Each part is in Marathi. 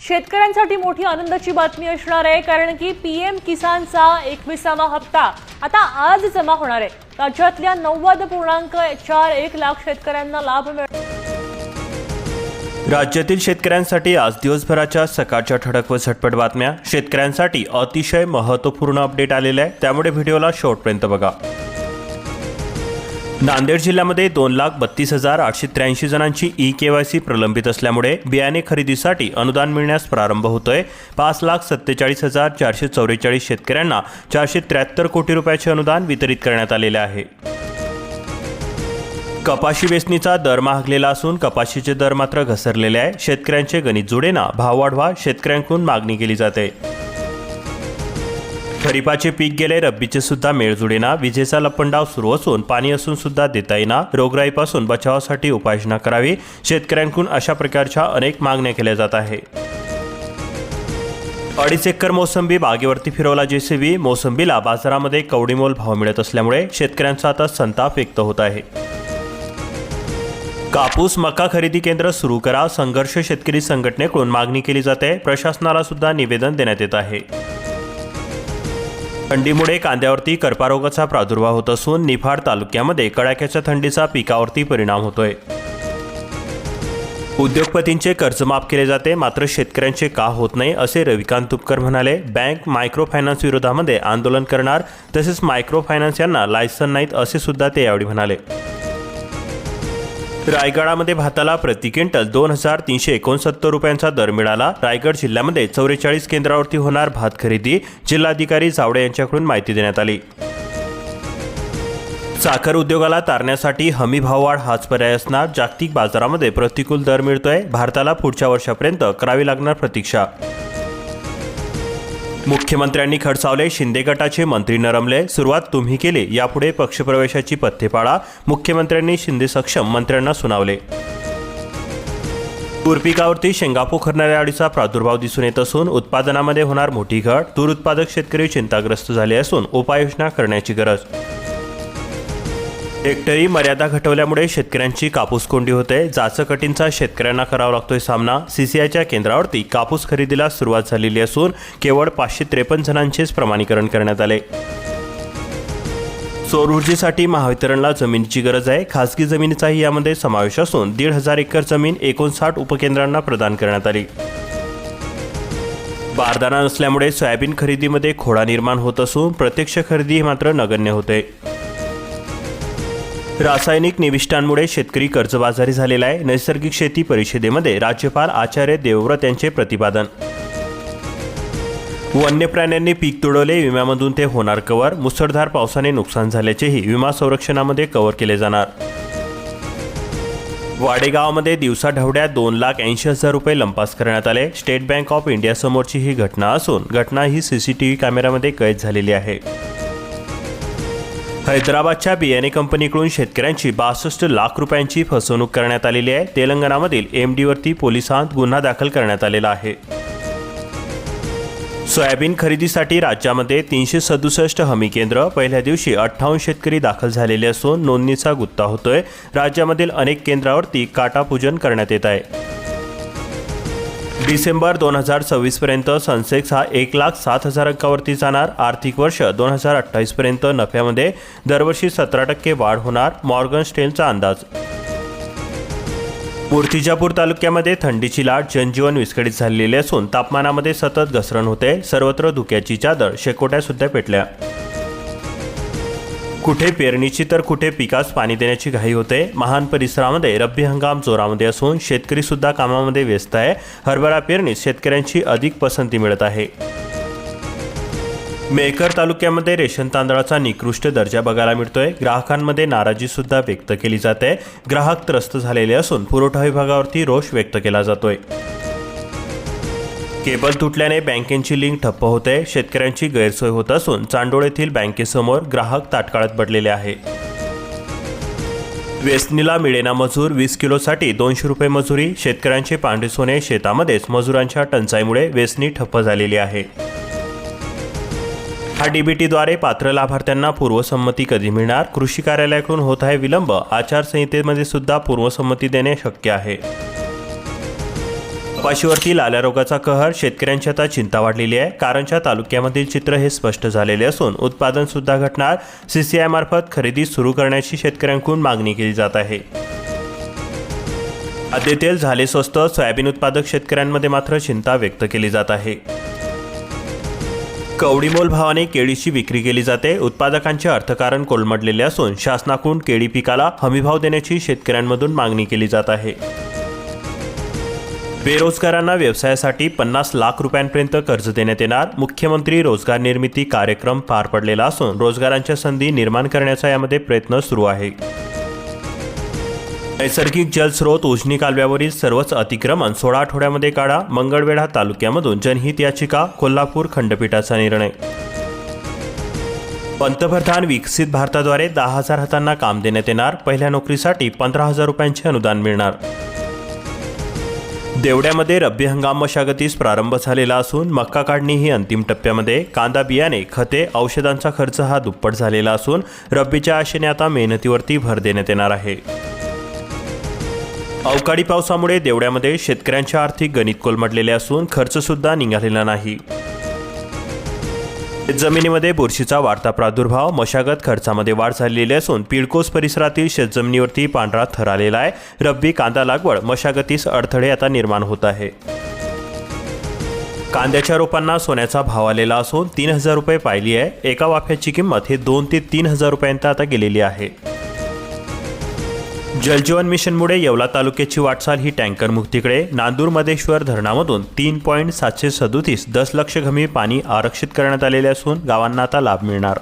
शेतकऱ्यांसाठी मोठी आनंदाची बातमी असणार आहे कारण की पीएम किसानचा एकविसावा हप्ता आता आज जमा होणार आहे. राज्यातल्या नव्वद पूर्णांक चार एक लाख शेतकऱ्यांना लाभ मिळणार राज्यातील शेतकऱ्यांसाठी आज दिवसभराच्या सकाळच्या ठळक व झटपट बातम्या. शेतकऱ्यांसाठी अतिशय महत्त्वपूर्ण अपडेट आलेला आहे. त्यामुळे व्हिडिओला शेवटपर्यंत बघा. नांदेड जिल्ह्यामध्ये दोन लाख बत्तीस हजार आठशे त्र्याऐंशी जणांची ई के वाय सी प्रलंबित असल्यामुळे बियाणे खरेदीसाठी अनुदान मिळण्यास प्रारंभ होतोय. पाच लाख सत्तेचाळीस हजार चारशे चौवेचाळीस शेतकऱ्यांना चारशे त्र्याहत्तर कोटी रुपयाचे अनुदान वितरित करण्यात आलेले आहे. कपाशी वेचणीचा दर महागलेला असून कपाशीचे दर मात्र घसरलेले आहे. शेतकऱ्यांचे गणित जुडेना भाव वाढवा शेतकऱ्यांकडून मागणी केली जाते. खरीपाचे पीक गेले रब्बीचे सुद्धा मेळ जुडेना. विजेचा लपंडाव सुरू असून पाणी असून सुद्धा देता येईना. रोगराईपासून बचावासाठी उपाययोजना करावी. शेतकऱ्यांकडून अशा प्रकारच्या अनेक मागण्या केल्या जात आहे अडीच एकर मोसंबी बागेवरती फिरवला जेसीबी मोसंबीला बाजारामध्ये कवडीमोल भाव मिळत असल्यामुळे शेतकऱ्यांचा आता संताप व्यक्त होत आहे. कापूस मका खरेदी केंद्र सुरू करा. संघर्ष शेतकरी संघटनेकडून मागणी केली जाते. प्रशासनाला सुद्धा निवेदन देण्यात येत आहे. थंडीमुळे कांद्यावरती कर्पारोगाचा प्रादुर्भाव होत असून निफाड तालुक्यामध्ये कडाक्याच्या थंडीचा पिकावरती परिणाम होतोय. उद्योगपतींचे कर्ज माफ केले जाते मात्र शेतकऱ्यांचे का होत नाही असे रविकांत तुपकर म्हणाले. बँक मायक्रो फायनान्स विरोधामध्ये आंदोलन करणार तसेच मायक्रो फायनान्स यांना लायसन नाहीत असे सुद्धा ते यावेळी म्हणाले. रायगडामध्ये भाताला प्रति क्विंटल दोन हजार तीनशे एकोणसत्तर रुपयांचा दर मिळाला. रायगड जिल्ह्यामध्ये चौवेचाळीस केंद्रावरती होणार भात खरेदी जिल्हाधिकारी जावडे यांच्याकडून माहिती देण्यात आली. साखर उद्योगाला तारण्यासाठी हमी भाववाढ हाच पर्याय असणार. जागतिक बाजारामध्ये प्रतिकूल दर मिळतोय. भारताला पुढच्या वर्षापर्यंत करावी लागणार प्रतीक्षा. मुख्यमंत्र्यांनी खडसावले शिंदे गटाचे मंत्री नरमले. सुरुवात तुम्ही केली यापुढे पक्षप्रवेशाची पथ्ये पाळा मुख्यमंत्र्यांनी शिंदे सक्षम मंत्र्यांना सुनावले. तूर पिकावरती शेंगा पोखरणाऱ्या अळीचा प्रादुर्भाव दिसून येत असून उत्पादनामध्ये होणार मोठी घट. तूर उत्पादक शेतकरी चिंताग्रस्त झाले असून उपाययोजना करण्याची गरज हेक्टरी मर्यादा घटवल्यामुळे शेतकऱ्यांची कापूस कोंडी होते. जाचकटींचा शेतकऱ्यांना करावा लागतोय सामना. सीसीआयच्या केंद्रावरती कापूस खरेदीला सुरुवात झालेली असून केवळ पाचशे त्रेपन्न जणांचेच प्रमाणीकरण करण्यात आले. सौर ऊर्जेसाठी महावितरणला जमिनीची गरज आहे. खासगी जमिनीचाही यामध्ये समावेश असून दीड हजार एकर जमीन एकोणसाठ उपकेंद्रांना प्रदान करण्यात आली. बारदाना नसल्यामुळे सोयाबीन खरेदीमध्ये खोडा निर्माण होत असून प्रत्यक्ष खरेदी मात्र नगण्य होते. रासायनिक निविष्ठांमुळे शेतकरी कर्जबाजारी झालेला आहे. नैसर्गिक शेती परिषदेमध्ये राज्यपाल आचार्य देवव्रत यांचे प्रतिपादन. वन्य प्राण्यांनी पीक तुडवले विम्यामधून ते होणार कव्हर मुसळधार पावसाने नुकसान झाल्याचेही विमा संरक्षणामध्ये कव्हर केले जाणार. वाडेगावामध्ये दिवसाढवड्यात दोन लाख ऐंशी हजार रुपये लंपास करण्यात आले. स्टेट बँक ऑफ इंडियासमोरची ही घटना असून घटना ही सीसीटीव्ही कॅमेऱ्यामध्ये कैद झालेली आहे. हैदराबादच्या बियाणे कंपनीकडून शेतकऱ्यांची बासष्ट लाख रुपयांची फसवणूक करण्यात आलेली आहे. तेलंगणामधील एमडीवरती पोलिसांत गुन्हा दाखल करण्यात आलेला आहे. सोयाबीन खरेदीसाठी राज्यामध्ये तीनशे सदुसष्ट हमी केंद्र पहिल्या दिवशी अठ्ठावन्न शेतकरी दाखल झालेले असून नोंदणीचा गुत्ता होतोय. राज्यामधील अनेक केंद्रावरती काटापूजन करण्यात येत आहे. डिसेंबर दोन हजार सव्वीसपर्यंत सनसेक्स हा एक लाख सात हजार अंकावरती जाणार. आर्थिक वर्ष दोन हजार अठ्ठावीसपर्यंत नफ्यामध्ये दरवर्षी सतरा टक्के वाढ होणार. मॉर्गन स्टेलचा अंदाज. मूर्तिजापूर तालुक्यामध्ये थंडीची लाट जनजीवन विस्कळीत झालेली असून तापमानामध्ये सतत घसरण होते. सर्वत्र धुक्याची चादर शेकोट्या सुद्धा पेटल्या. कुठे पेरणीची तर कुठे पिकास पाणी देण्याची घाई होते? महान परिसरामध्ये रब्बी हंगाम जोरामध्ये असून शेतकरी सुद्धा कामामध्ये व्यस्त आहे. हरभरा पेरणीत शेतकऱ्यांची अधिक पसंती मिळत आहे. मेकर तालुक्यामध्ये रेशन तांदळाचा निकृष्ट दर्जा बघायला मिळतोय. ग्राहकांमध्ये नाराजी सुद्धा व्यक्त केली जाते. ग्राहक त्रस्त झालेले असून पुरवठा विभागावरती रोष व्यक्त केला जातोय. केबल तुटल्याने बँकेची लिंक ठप्प होते. शेतकऱ्यांची गैरसोय होत असून चांडोळ येथील बँकेसमोर ग्राहक ताटकाळत पडलेले आहे. वेचणीला मिळेना मजूर वीस किलोसाठी दोनशे रुपये मजुरी. शेतकऱ्यांचे पांढरे सोने शेतामध्येच मजुरांच्या टंचाईमुळे वेचणी ठप्प झालेली आहे. हा डीबीटीद्वारे पात्र लाभार्थ्यांना पूर्वसंमती कधी मिळणार? कृषी कार्यालयाकडून होत आहे विलंब. आचारसंहितेमध्ये सुद्धा पूर्वसंमती देणे शक्य आहे. कपाशीवरती लाल्या रोगाचा कहर शेतकऱ्यांची आता चिंता वाढलेली आहे. कारणच्या तालुक्यामधील चित्र हे स्पष्ट झालेले असून उत्पादन सुद्धा घटणार. सीसीआय मार्फत खरेदी सुरू करण्याची शेतकऱ्यांकडून मागणी केली जात आहे. आद्यतेल झाले स्वस्त सोयाबीन उत्पादक शेतकऱ्यांमध्ये मात्र चिंता व्यक्त केली जात आहे. कवडीमोल भावाने केळीची विक्री केली जाते. उत्पादकांचे अर्थकारण कोलमडलेले असून शासनाकडून केळी पिकाला हमीभाव देण्याची शेतकऱ्यांमधून मागणी केली जात आहे. बेरोजगारांना व्यवसायासाठी पन्नास लाख रुपयांपर्यंत कर्ज देण्यात येणार. मुख्यमंत्री रोजगार निर्मिती कार्यक्रम पार पडलेला असून रोजगारांच्या संधी निर्माण करण्याचा यामध्ये प्रयत्न सुरू आहे. नैसर्गिक जलस्रोत उजनी कालव्यावरील सर्वच अतिक्रमण सोळा आठवड्यामध्ये काढा. मंगळवेढा तालुक्यामधून जनहित याचिका कोल्हापूर खंडपीठाचा निर्णय. पंतप्रधान विकसित भारताद्वारे दहा हजार हातांना काम देण्यात येणार. पहिल्या नोकरीसाठी पंधरा हजार रुपयांचे अनुदान मिळणार. देवड्यामध्ये रब्बी हंगाम मशागतीस प्रारंभ झालेला असून मक्का काढणी ही अंतिम टप्प्यामध्ये. कांदा बियाणे खते औषधांचा खर्च हा दुप्पट झालेला असून रब्बीच्या आशेने आता मेहनतीवरती भर देण्यात येणार आहे. अवकाळी पावसामुळे देवड्यामध्ये शेतकऱ्यांच्या आर्थिक गणित कोलमडलेले असून खर्चसुद्धा निघालेला नाही. जमिनीमध्ये बुरशीचा वाढता प्रादुर्भाव मशागत खर्चामध्ये वाढ झालेली असून पिडकोस परिसरातील शेतजमिनीवरती पांढरा थर आलेला आहे. रब्बी कांदा लागवड मशागतीस अडथळे आता निर्माण होत आहे. कांद्याच्या रोपांना सोन्याचा भाव आलेला असून तीन हजार रुपये पाहिली आहे. एका वाफ्याची किंमत हे दोन ते तीन हजार रुपयांत आता गेलेली आहे. जलजीवन मिशनमुळे येवला तालुक्याची वाटचाल ही टँकर मुक्तीकडे. नांदूर मधेश्वर धरणामधून तीन पॉईंट सातशे सदोतीस दशलक्ष घमी पाणी आरक्षित करण्यात आलेले असून गावांना आता लाभ मिळणार.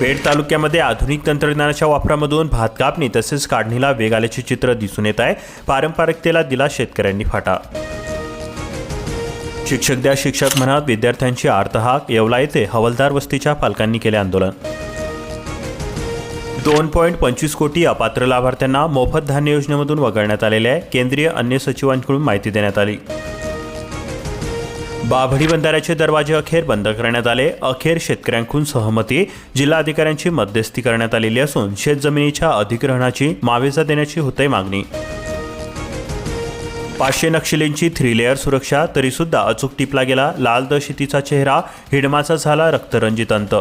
पेठ तालुक्यामध्ये आधुनिक तंत्रज्ञानाच्या वापरामधून भात कापणी तसेच काढणीला वेग आल्याचे चित्र दिसून येत आहे. पारंपरिकतेला दिला शेतकऱ्यांनी फाटा. शिक्षक द्या शिक्षक म्हणत विद्यार्थ्यांची आर्तहाक येवला येथे हवलदार वस्तीच्या पालकांनी केले आंदोलन. दोन पॉईंट पंचवीस कोटी अपात्र लाभार्थ्यांना मोफत धान्य योजनेमधून वगळण्यात आलेले आहे. केंद्रीय अन्य सचिवांकडून माहिती देण्यात आली. बाभडी बंधाऱ्याचे दरवाजे अखेर बंद करण्यात आले. अखेर शेतकऱ्यांकडून सहमती जिल्हाधिकाऱ्यांची मध्यस्थी करण्यात आलेली असून शेतजमिनीच्या अधिग्रहणाची मावेजा देण्याची होते मागणी. पाचशे नक्षलींची थ्री लेअर सुरक्षा तरीसुद्धा अचूक टिपला गेला. लाल दहशतीचा चेहरा हिडमाचा झाला रक्तरंजित अंत.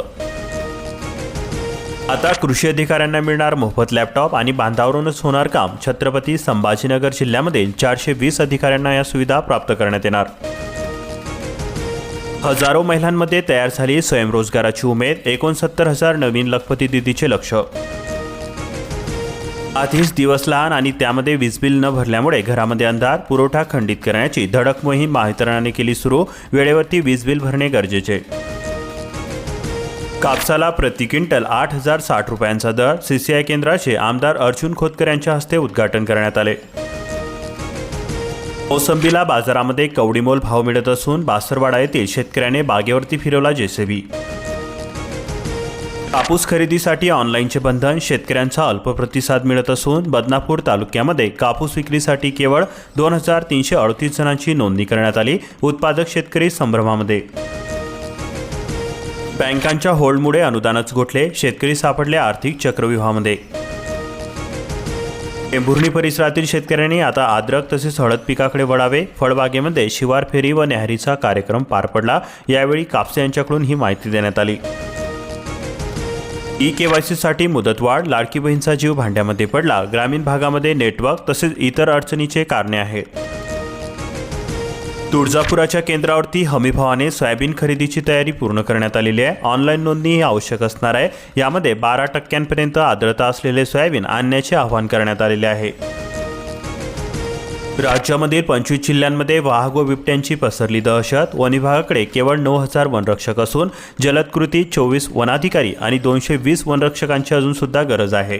आता कृषी अधिकाऱ्यांना मिळणार मोफत लॅपटॉप आणि बांधावरूनच होणार काम छत्रपती संभाजीनगर जिल्ह्यामधील चारशे वीस अधिकाऱ्यांना या सुविधा प्राप्त करण्यात येणार. हजारो महिलांमध्ये तयार झाली स्वयंरोजगाराची उमेद एकोणसत्तर हजार नवीन लखपती दिदीचे लक्ष. आधीच दिवस लहान आणि त्यामध्ये वीज बिल न भरल्यामुळे घरामध्ये अंधार पुरवठा खंडित करण्याची धडक मोहीम महावितरणाने केली सुरू वेळेवरती वीज बिल भरणे गरजेचे. कापसाला प्रति क्विंटल आठ हजार साठ रुपयांचा दर सीसीआय केंद्राचे आमदार अर्जुन खोतकर यांच्या हस्ते उद्घाटन करण्यात आले. मोसंबीला बाजारामध्ये कवडीमोल भाव मिळत असून बासरवाडा येथील शेतकऱ्याने बागेवरती फिरवला जेसीबी कापूस खरेदीसाठी ऑनलाईनचे बंधन शेतकऱ्यांचा अल्प प्रतिसाद मिळत असून बदनापूर तालुक्यामध्ये कापूस विक्रीसाठी केवळ दोन हजार तीनशे अडतीस जणांची नोंदणी करण्यात आली उत्पादक शेतकरी संभ्रमामध्ये. बँकांच्या होल्डमुळे अनुदानच गोठले शेतकरी सापडले आर्थिक चक्रव्यूहामध्ये. टेंभुर्णी परिसरातील शेतकऱ्यांनी आता अद्रक तसेच हळद पिकाकडे वळावे. फळबागेमध्ये शिवार फेरी व न्याहारीचा कार्यक्रम पार पडला. यावेळी कापसे यांच्याकडून ही माहिती देण्यात आली. ई केवायसीसाठी मुदतवाढ लाडकी बहीणचा जीव भांड्यामध्ये पडला. ग्रामीण भागामध्ये नेटवर्क तसेच इतर अडचणीचे कारणे आहेत. तुळजापुराच्या केंद्रावरती हमीभावाने सोयाबीन खरेदीची तयारी पूर्ण करण्यात आलेली आहे. ऑनलाईन नोंदणी ही आवश्यक असणार आहे. यामध्ये बारा टक्क्यांपर्यंत आर्द्रता असलेले सोयाबीन आणण्याचे आवाहन करण्यात आलेले आहे. राज्यामधील पंचवीस जिल्ह्यांमध्ये वाहग व बिबट्यांची पसरली दहशत. वन विभागाकडे केवळ नऊ हजार वनरक्षक असून जलद कृती चोवीस वनाधिकारी आणि दोनशे वीस वनरक्षकांची अजून सुद्धा गरज आहे.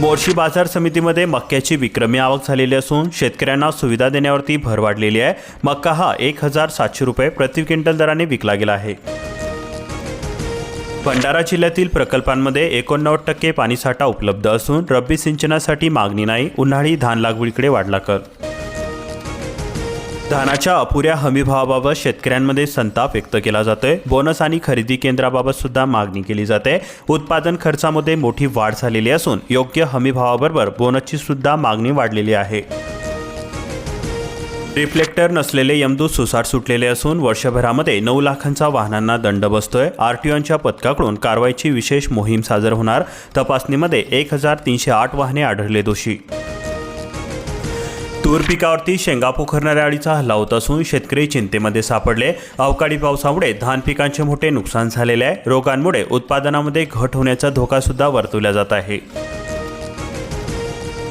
मोर्शी बाजार समितीमध्ये मक्याची विक्रमी आवक झालेली असून शेतकऱ्यांना सुविधा देण्यावरती भर वाढलेली आहे. मक्का हा एक हजार सातशे रुपये प्रति क्विंटल दराने विकला गेला आहे. भंडारा जिल्ह्यातील प्रकल्पांमध्ये एकोणनव्वद टक्के पाणीसाठा उपलब्ध असून रब्बी सिंचनासाठी मागणी नाही. उन्हाळी धान लागवडीकडे वाढला कर. धानाच्या अपुऱ्या हमीभावाबाबत शेतकऱ्यांमध्ये संताप व्यक्त केला जातोय. बोनस आणि खरेदी केंद्राबाबत सुद्धा मागणी केली जाते. उत्पादन खर्चामध्ये मोठी वाढ झालेली असून योग्य हमीभावाबरोबर बोनसची सुद्धा मागणी वाढलेली आहे. रिफ्लेक्टर नसलेले यमदूत सुसाट सुटलेले असून वर्षभरामध्ये नऊ लाखांचा वाहनांना दंड बसतोय. आरटीओच्या पथकाकडून कारवाईची विशेष मोहीम सादर होणार. तपासणीमध्ये एक हजार तीनशे आठ वाहने आढळले दोषी. तूर पिकावरती शेंगा पोखरणाऱ्या अळीचा हल्ला होत असून शेतकरी चिंतेमध्ये सापडले. अवकाळी पावसामुळे धान पिकांचे मोठे नुकसान झालेले आहे. रोगांमुळे उत्पादनामध्ये घट होण्याचा धोका सुद्धा वर्तवला जात आहे.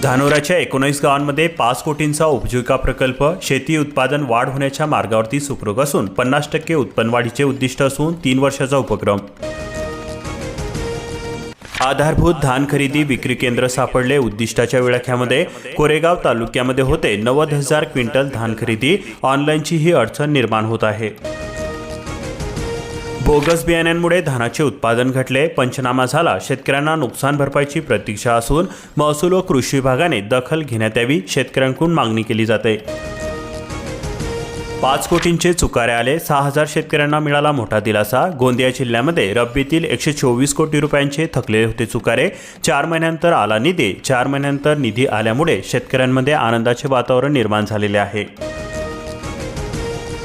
धानोराच्या एकोणीस गावांमध्ये पाच कोटींचा उपजीविका प्रकल्प शेती उत्पादन वाढ होण्याच्या मार्गावरती सुखरूप असून पन्नास टक्के उत्पन्न वाढीचे उद्दिष्ट असून तीन वर्षाचा उपक्रम. आधारभूत धान खरेदी विक्री केंद्र सापडले. उद्दिष्टाच्या विळख्यामध्ये कोरेगाव तालुक्यामध्ये होते. नव्वद हजार क्विंटल धान खरेदी. ऑनलाईनची ही अडचण निर्माण होत आहे. बोगस बियाण्यांमुळे धानाचे उत्पादन घटले. पंचनामा झाला. शेतकऱ्यांना नुकसान भरपाईची प्रतीक्षा असून महसूल व कृषी विभागाने दखल घेण्यात यावी. शेतकऱ्यांकडून मागणी केली जाते. पाच कोटींचे चुकारे आले सहा हजार शेतकऱ्यांना मिळाला मोठा दिलासा. गोंदिया जिल्ह्यामध्ये रब्बीतील एकशे चोवीस कोटी रुपयांचे थकले होते चुकारे. चार महिन्यानंतर आला निधी. चार महिन्यानंतर निधी आल्यामुळे शेतकऱ्यांमध्ये आनंदाचे वातावरण निर्माण झालेले आहे.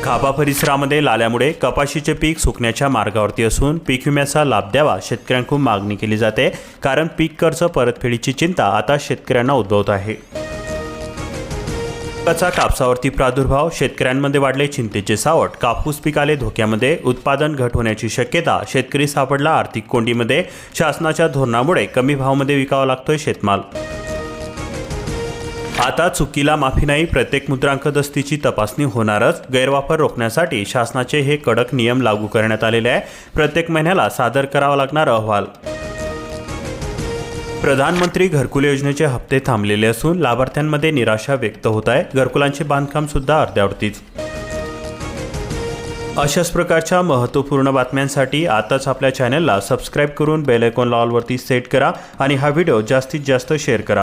खापा परिसरामध्ये लाल्यामुळे कपाशीचे पीक सुकण्याच्या मार्गावरती असून पीक विम्याचा लाभ द्यावा शेतकऱ्यांकडून मागणी केली जाते. कारण पीक कर्ज परतफेडीची चिंता आता शेतकऱ्यांना उद्भवत आहे. पिकाचा कापसावरती प्रादुर्भाव शेतकऱ्यांमध्ये वाढले चिंतेचे सावट कापूस पिकाले धोक्यामध्ये उत्पादन घट होण्याची शक्यता शेतकरी सापडला आर्थिक कोंडीमध्ये शासनाच्या धोरणामुळे कमी भावामध्ये विकावा लागतोय शेतमाल. आता चुकीला माफी नाही प्रत्येक मुद्रांक दस्तीची तपासणी होणारच गैरवापर रोखण्यासाठी शासनाचे हे कडक नियम लागू करण्यात आलेले आहे. प्रत्येक महिन्याला सादर करावा लागणार अहवाल. प्रधानमंत्री घरकुल योजनेचे हप्ते थांबलेले असून लाभार्थ्यांमध्ये निराशा व्यक्त होत आहे. घरकुलांचे बांधकाम सुद्धा अर्ध्यावरतीच. अशाच प्रकारच्या महत्त्वपूर्ण बातम्यांसाठी आताच आपल्या चॅनलला सबस्क्राईब करून बेलायकॉन लॉलवरती सेट करा आणि हा व्हिडिओ जास्तीत जास्त शेअर करा.